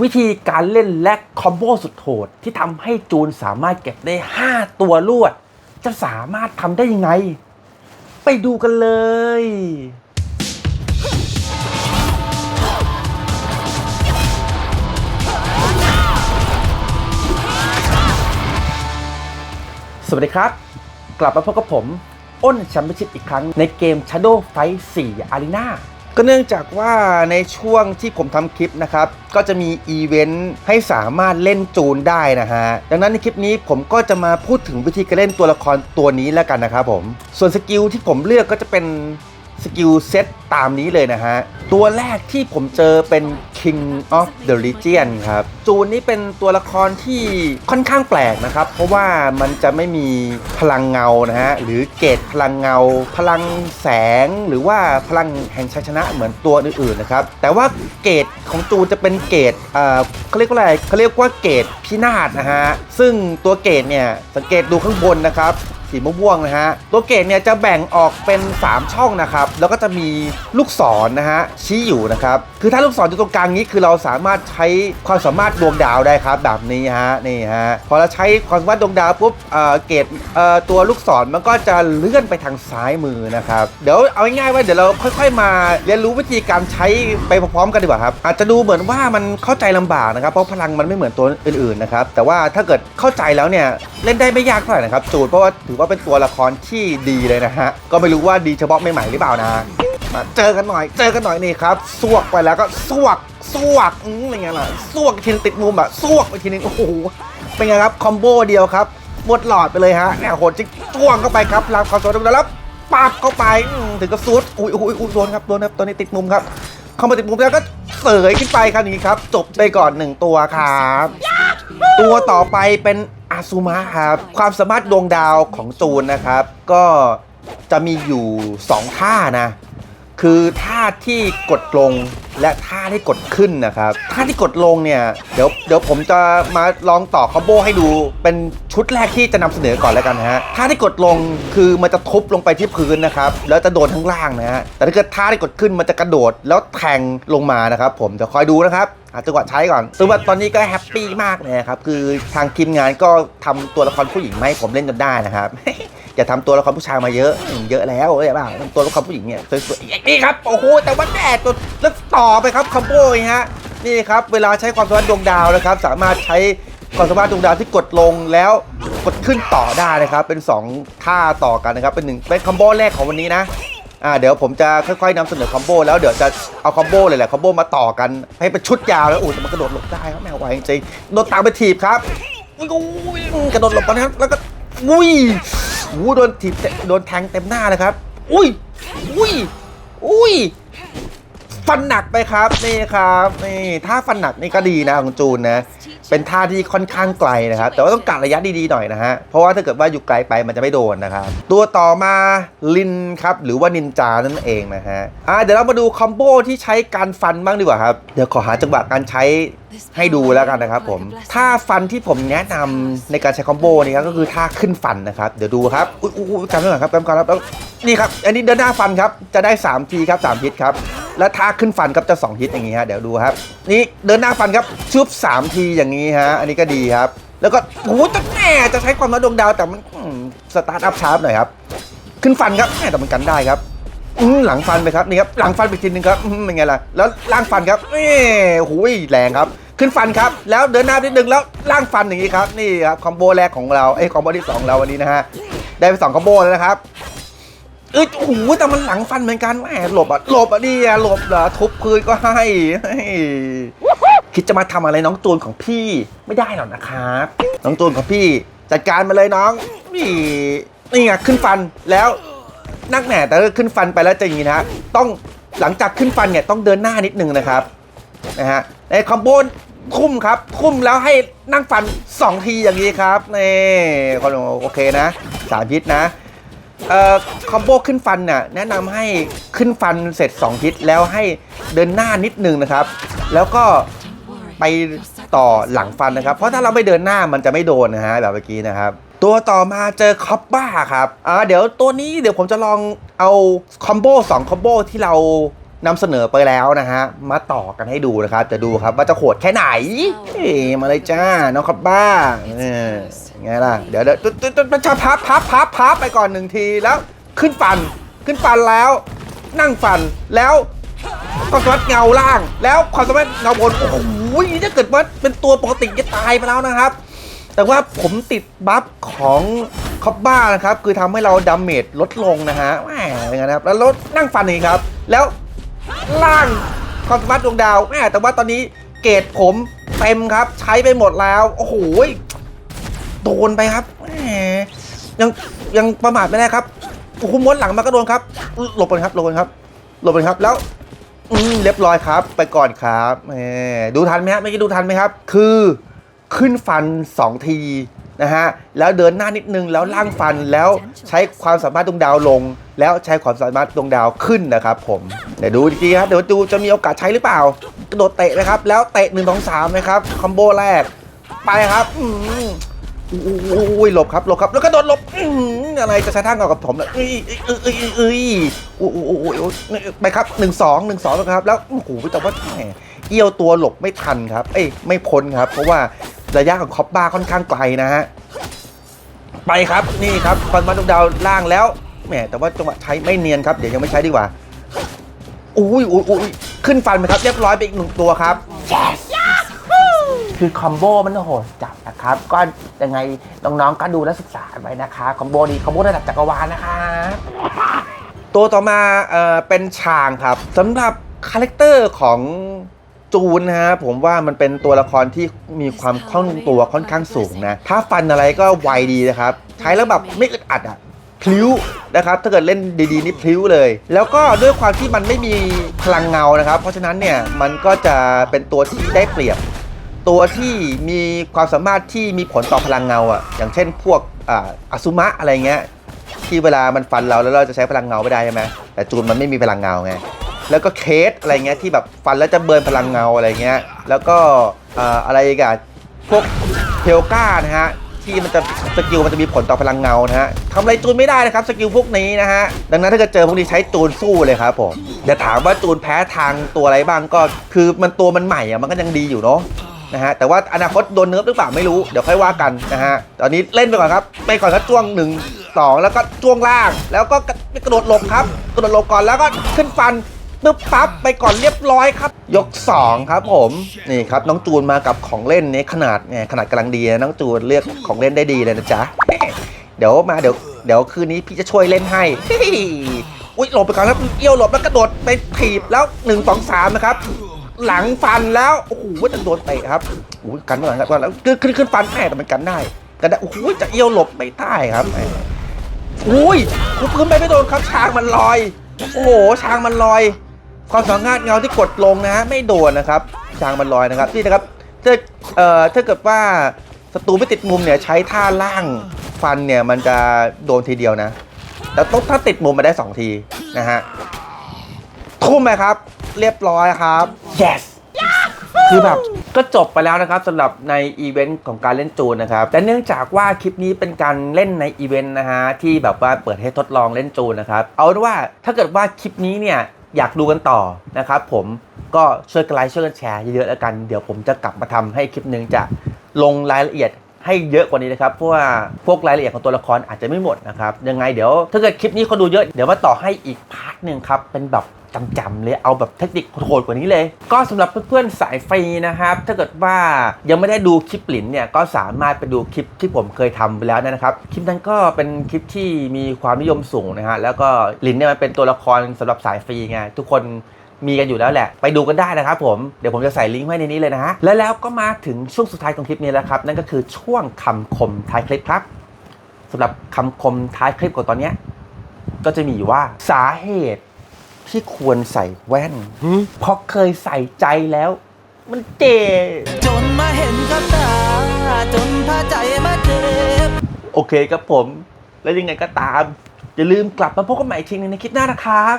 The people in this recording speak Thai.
วิธีการเล่นและคอมโบสุดโหดที่ทำให้จูนสามารถเก็บได้ 5 ตัวรวด จะสามารถทำได้ยังไง ไปดูกันเลย สวัสดีครับ กลับมาพบกับผม อ้นแชมเปี้ยนชิพอีกครั้งในเกม Shadow Fight 4 Arena ก็เนื่องจากว่าในช่วงที่ผมทำคลิปนะครับ ก็จะมีอีเวนต์ให้สามารถเล่นจูนได้นะฮะ ดังนั้นในคลิปนี้ผมก็จะมาพูดถึงวิธีการเล่นตัวละครตัวนี้แล้วกันนะครับผม ส่วนสกิลที่ผมเลือกก็จะเป็น สกิลเซตตามนี้เลยนะฮะ ตัวแรกที่ผมเจอเป็น King of the Legion ครับ จูนนี้เป็นตัวละครที่ค่อนข้างแปลกนะครับ เพราะว่ามันจะไม่มีพลังเงานะฮะ หรือเกตพลังเงา พลังแสงหรือว่าพลังแห่งชัยชนะเหมือนตัวอื่นๆนะครับ แต่ว่าเกตของจูนจะเป็นเกตเอ่อเขาเรียกว่าอะไรเขาเรียกว่าเกตพินาศนะฮะ ซึ่งตัวเกตเนี่ยสังเกตดูข้างบนนะครับ สีม่วงๆนะฮะตัวเกตเนี่ยจะแบ่งออกเป็น 3 ช่องนะครับ แล้วก็จะมีลูกศรนะฮะชี้อยู่นะครับ คือถ้าลูกศรอยู่ตรงกลางนี้คือเราสามารถใช้ความสามารถดวงดาวได้ครับแบบนี้ฮะนี่ฮะพอเราใช้ความสามารถดวงดาวปุ๊บเอ่อเกตเอ่อตัวลูกศรมันก็จะเลื่อนไปทางซ้ายมือนะครับเดี๋ยวเอาง่ายๆว่าเดี๋ยวเราค่อย ๆ มาเรียนรู้วิธีการใช้ไปพร้อมๆกันดีกว่าครับอาจจะดูเหมือนว่ามันเข้าใจลำบากนะครับเพราะพลังมันไม่เหมือนตัวอื่นๆนะครับแต่ว่าถ้าเกิดเข้าใจแล้วเนี่ยเล่นได้ไม่ยากเท่าไหร่นะครับจูดเพราะว่าถือว่าเป็นตัวละครที่ดีเลยนะฮะ ก็ไม่รู้ว่าดีเฉพาะใหม่ๆหรือเปล่านะ มาเจอกันหน่อย เจอกันหน่อยนี่ครับสวกไปแล้วก็สวกสวกอืมเป็นไงล่ะสวกทีนึงติดมุมแบบสวกไปทีนึงโอ้โหเป็นไงครับคอมโบเดียวครับหมดหลอดไปเลยฮะแนวโหดจิ๊กจ้วงเข้าไปครับรับความสนใจแล้วปับเข้าไปถึงกับซุดอุ้ยอุ้ยอุ้ยโดนครับโดนครับตัวนี้ติดมุมครับ เข้ามาติดมุมแล้วก็เสยขึ้นไปครับอย่างนี้ครับ จบไปก่อนหนึ่งตัวครับ ตัวต่อไปเป็น ซูมะครับ ความสามารถดวงดาวของจูนนะครับ ก็จะมีอยู่ 2 ท่านะ คือท่าที่กดลงและท่าที่กดขึ้นนะครับท่าที่กดลงเนี่ยเดี๋ยวเดี๋ยวผมจะมาลองต่อคอมโบให้ดู เป็นชุดแรกที่จะนำเสนอก่อนแล้วกันฮะท่าที่กดลงคือมันจะทุบลงไปที่พื้นนะครับแล้วจะโดนข้างล่างนะฮะแต่ถ้าเกิดท่าที่กดขึ้นมันจะกระโดดแล้วแทงลงมานะครับ ผมเดี๋ยวคอยดูนะครับหาจังหวะใช้ก่อนซึ่งว่าตอนนี้ก็แฮปปี้มากเลยนะครับ คือทางทีมงานก็ทำตัวละครผู้หญิงมาให้ผมเล่นจนได้นะครับ อย่าทำตัวละครผู้ชายมาเยอะเยอะแล้วเอ้ยบ้าทำตัวละครผู้หญิงเนี่ยสวยๆนี่ครับโอ้โหแต่ว่าแดดตัวแล้วต่อไปครับคัมโบยฮะนี่ครับเวลาใช้ความสามารถดวงดาวนะครับ สามารถใช้ความสามารถดวงดาวที่กดลงแล้วกดขึ้นต่อได้นะครับ เป็น2ท่าต่อกันนะครับเป็นหนึ่งเป็นคัมโบแรกของวันนี้นะอ่าเดี๋ยวผมจะค่อยๆนำเสนอคอมโบแล้วเดี๋ยวจะเอาคอมโบเลยแหละคอมโบมาต่อกันให้เป็นชุดยาวแล้วโอ้ยมันกระโดดหลบได้ครับแมวไวจริงโดนตามไปถีบครับอุ้ยกระโดดหลบไปนะครับแล้วก็อุ้ย โอ้โดนถีบโดนแทงเต็มหน้าเลยครับ อุ้ย อุ้ย อุ้ย ฟันหนักไปครับนี่ครับนี่ถ้าฟันหนักนี่ก็ดีนะของจูนนะ เป็นท่าที่ค่อนข้างไกลนะครับ แต่ว่าต้องกะระยะดีๆหน่อยนะฮะ เพราะว่าถ้าเกิดว่าอยู่ไกลไปมันจะไม่โดนนะครับ ตัวต่อมาลินครับ หรือว่านินจานั่นเองนะฮะ อ่าเดี๋ยวเรามาดูคอมโบที่ใช้การฟันบ้างดีกว่าครับ เดี๋ยวขอหาจังหวะการใช้ ให้ดูแล้วกันนะครับผมท่าฟันที่ผมแนะนำในการใช้คอมโบนี่ครับก็คือท่าขึ้นฟันนะครับ เดี๋ยวดูครับอุ้ยอุ้ยอุ้ยจำได้ไหมครับจำก่อนครับแล้วนี่ครับ อันนี้เดินหน้าฟันครับจะได้3ทีครับ3ฮิตครับแล้วท่าขึ้นฟันครับจะ2ฮิตอย่างนี้ฮะเดี๋ยวดูครับนี่เดินหน้าฟันครับชุบ3ทีอย่างนี้ฮะอันนี้ก็ดีครับ แล้วก็โอ้จะแน่จะใช้ความร้อนดวงดาวแต่มันสตาร์ทอัพชาร์ปหน่อยครับขึ้นฟันครับแม่แต่มันกันได้ครับหลังฟันไปครับนี่ครับหลังฟันไปทีนึงครับเป็นไงล่ะแล้วล่างฟันครับนี่โอ้โหแรงครับ ขึ้นฟันครับ แล้วเดินหน้านิดนึงแล้วล่างฟันอย่างนี้ครับ นี่ครับคอมโบแรกของเราไอ้คอมโบที่สองเราวันนี้นะฮะ ได้ไปสองคอมโบแล้วนะครับเอ้ยโอ้โหแต่มันหลังฟันเหมือนกันแหมหลบอะ หลบอะนี่อะหลบเหรอทุบพื้นก็ให้ คิดจะมาทำอะไรน้องตูนของพี่ไม่ได้หรอกนะครับ น้องตูนของพี่ จัดการมาเลยน้อง นี่นี่ไงขึ้นฟันแล้วนักแหน่แต่ขึ้นฟันไปแล้วจะอย่างนี้นะฮะต้องหลังจากขึ้นฟันเนี่ยต้องเดินหน้านิดนึงนะครับนะฮะในคอมโบ ทุ่มครับทุ่มแล้วให้นั่งฟัน 2 ทีอย่างนี้ครับนี่คนโอเคนะสามฮิตนะเอ่อคอมโบขึ้นฟันเนี่ยแนะนำให้ขึ้นฟันเสร็จ2ฮิตแล้วให้เดินหน้านิดนึงนะครับ แล้วก็ไปต่อหลังฟันนะครับ เพราะถ้าเราไม่เดินหน้ามันจะไม่โดนนะฮะแบบเมื่อกี้นะครับ ตัวต่อมาเจอคอปบ้าครับอ่าเดี๋ยวตัวนี้เดี๋ยวผมจะลองเอาคอมโบ2คอมโบที่เรา นำเสนอไปแล้วนะฮะ มาต่อกันให้ดูนะครับ จะดูครับว่าจะโหดแค่ไหนเอ้ยมาเลยจ้า น้องครับบ้าเออไงล่ะ เดี๋ยวเดี๋ยวตุ๊ดตุ๊ดตุ๊ดจะพับพับพับพับไปก่อนหนึ่งทีแล้วขึ้นฟัน ขึ้นฟันแล้ว นั่งฟันแล้วความสามารถเงาล่าง แล้วความสามารถเงาบน โอ้โหถ้าเกิดว่าเป็นตัวปกติจะตายไปแล้วนะครับ แต่ว่าผมติดบัฟของคอบบ้านะครับ คือทำให้เราดาเมจลดลงนะฮะแหมเป็นไงนะครับ แล้วลดนั่งฟันอีกครับ แล้ว ล่างความสามารถดวงดาวแหมแต่ว่าตอนนี้เกรดผมเต็มครับ ใช้ไปหมดแล้ว โอ้โหโดนไปครับแหมยังยังประมาทไม่ได้ครับโอ้โหม้วนหลังมาก็โดนครับหลบไปครับหลบไปครับหลบไปครับแล้วอืมเรียบร้อยครับ ไปก่อนครับแหมดูทันไหมฮะเมื่อกี้ดูทันไหมครับ คือขึ้นฟัน 2 ที นะฮะแล้วเดินหน้านิดนึงแล้วล่างฟันแล้วใช้ความสามารถดวงดาวลง แล้วใช้ความสามารถดวงดาวขึ้นนะครับ ผมเดี๋ยวดูดีๆครับเดี๋ยวดูจะมีโอกาสใช้หรือเปล่ากระโดดเตะนะครับแล้วเตะ1นึ่งสองสามนะครับคอมโบแรกไปครับอืมอุ้ยหลบครับหลบครับแล้วก็โดดหลบอืมอะไรจะใช้ท่าเงากับผมเลยเอ้ยเอ้ยเอ้ยเอ้ยเอ้ยอุ้ยอุ้ยอุ้ยอุ้ยไปครับหนึ่งสองหนึ่งสองนะครับ แล้วโอ้โหแต่ว่าแหมเอี้ยวตัวหลบไม่ทันครับ เอ้ยไม่พ้นครับ เพราะว่า ระยะของคอปบ้าค่อนข้างไกลนะฮะ ไปครับนี่ครับควันมาดวงดาวล่างแล้วแหมแต่ว่าจังหวะใช้ไม่เนียนครับเดี๋ยวยังไม่ใช้ดีกว่าอุ้ยอุ้ยอุ้ยขึ้นฟันไปครับ เรียบร้อยไปอีกหนึ่งตัวครับคือคอมโบมันโหดจับนะครับ ก็ยังไงน้องๆก็ดูและศึกษาไว้นะคะคอมโบนี้คอมโบระดับจักรวาลนะคะ ตัวต่อมาเอ่อเป็นชางครับสำหรับคาแรคเตอร์ของ จูนนะฮะผมว่ามันเป็นตัวละครที่มีความคล่องตัวค่อนข้างสูงนะ ถ้าฟันอะไรก็ไวดีนะครับ ใช้แล้วแบบไม่อึดอัดอะพลิ้วนะครับถ้าเกิดเล่นดีๆนี่พลิ้วเลย แล้วก็ด้วยความที่มันไม่มีพลังเงานะครับ เพราะฉะนั้นเนี่ยมันก็จะเป็นตัวที่ได้เปรียบ ตัวที่มีความสามารถที่มีผลต่อพลังเงาอะอย่างเช่นพวกอาอสุมะอะไรเงี้ยที่เวลามันฟันเราแล้วเราจะใช้พลังเงาไม่ได้ใช่ไหมแต่จูนมันไม่มีพลังเงาไง แล้วก็เคสอะไรเงี้ยที่แบบฟันแล้วจะเบิร์นพลังเงาอะไรเงี้ย แล้วก็อะไรกับพวกเทลก้านะฮะที่มันจะสกิลมันจะมีผลต่อพลังเงานะฮะทำอะไรจูนไม่ได้นะครับสกิลพวกนี้นะฮะดังนั้นถ้าเกิดเจอพวกนี้ใช้จูนสู้เลยครับผมอย่าถามว่าจูนแพ้ทางตัวอะไรบ้างก็คือมันตัวมันใหม่อะมันก็ยังดีอยู่เนาะนะฮะแต่ว่าอนาคตโดนเนิร์ฟหรือเปล่าไม่รู้เดี๋ยวค่อยว่ากันนะฮะตอนนี้เล่นไปก่อนครับไปก่อนครับจ้วงหนึ่งสองแล้วก็จ้วงล่าง แล้วก็กระโดดหลบครับกระโดดหลบก่อนแล้วก็ขึ้นฟัน ปึ๊บปั๊บไปก่อนเรียบร้อยครับ ยก 2 ครับผมนี่ครับน้องจูนมากับของเล่นนี้ขนาดเนี่ยขนาดกำลังดีนะน้องจูนเลือกของเล่นได้ดีเลยนะจ๊ะเดี๋ยวมาเดี๋ยวเดี๋ยวคืนนี้พี่จะช่วยเล่นให้อุ้ยหลบไปก่อนครับเอี้ยวหลบแล้วกระโดดไปถีบแล้ว1 2 3นะครับ หลังฟันแล้วโอ้โหจะโดนเตะครับโอ้ยกันไม่หลังครันแล้วขึ้นขึ้นขึ้นฟันแม่แต่มันกันได้กันได้โอ้โหจะเอี้ยวหลบไม่ได้ครับอุ้ยคุพื้นไปไม่โดนครับช้างมันลอย โอ้โหช้างมันลอย ความสามารถเงาที่กดลงนะฮะไม่โดนนะครับช้างมันลอยนะครับนี่นะครับถ้าเอ่อถ้าเกิดว่าศัตรูไม่ติดมุมเนี่ยใช้ท่าล่างฟันเนี่ยมันจะโดนทีเดียวนะแต่ต้องถ้าติดมุมมาได้สองทีนะฮะทุ่มไหมครับ เรียบร้อยครับ yes คือแบบก็จบไปแล้วนะครับสำหรับในอีเวนต์ของการเล่นจูนนะครับแต่เนื่องจากว่าคลิปนี้เป็นการเล่นในอีเวนต์นะฮะที่แบบว่าเปิดให้ทดลองเล่นจูนนะครับเอาเป็นว่าถ้าเกิดว่าคลิปนี้เนี่ย อยากดูกันต่อนะครับผมก็ช่วยกันไลค์ช่วยกันแชร์เยอะๆแล้วกัน เดี๋ยวผมจะกลับมาทำให้คลิปหนึงจะลงรายละเอียด ให้เยอะกว่านี้นะครับเพราะว่าพวกรายละเอียดของตัวละครอาจจะไม่หมดนะครับยังไงเดี๋ยวถ้าเกิดคลิปนี้คนดูเยอะเดี๋ยวมาต่อให้อีกพาร์ทหนึ่งครับเป็นแบบจำๆเลยเอาแบบเทคนิคโหดกว่านี้เลย ก็สำหรับเพื่อนๆสายฟรีนะครับ ถ้าเกิดว่ายังไม่ได้ดูคลิปหลินเนี่ยก็สามารถไปดูคลิปที่ผมเคยทำไปแล้วนะครับคลิปนั้นก็เป็นคลิปที่มีความนิยมสูงนะฮะแล้วก็หลินเนี่ยมันเป็นตัวละครสำหรับสายฟรีไงทุกคน มีกันอยู่แล้วแหละ ไปดูกันได้นะครับผม เดี๋ยวผมจะใส่ลิงก์ไว้ในนี้เลยนะฮะ และแล้วก็มาถึงช่วงสุดท้ายของคลิปนี้แล้วครับ นั่นก็คือช่วงคำคมท้ายคลิปครับสำหรับคำคมท้ายคลิปของตอนเนี้ยก็จะมีอยู่ว่าสาเหตุที่ควรใส่แว่น เพราะเคยใส่ใจแล้ว มันเจ็บจนมาเห็นกับตาจนพาใจมาเจ็บโอเคครับผม แล้วยังไงก็ตาม อย่าลืมกลับมาพบกันใหม่อีกทีหนึงในคลิปหน้านะครับ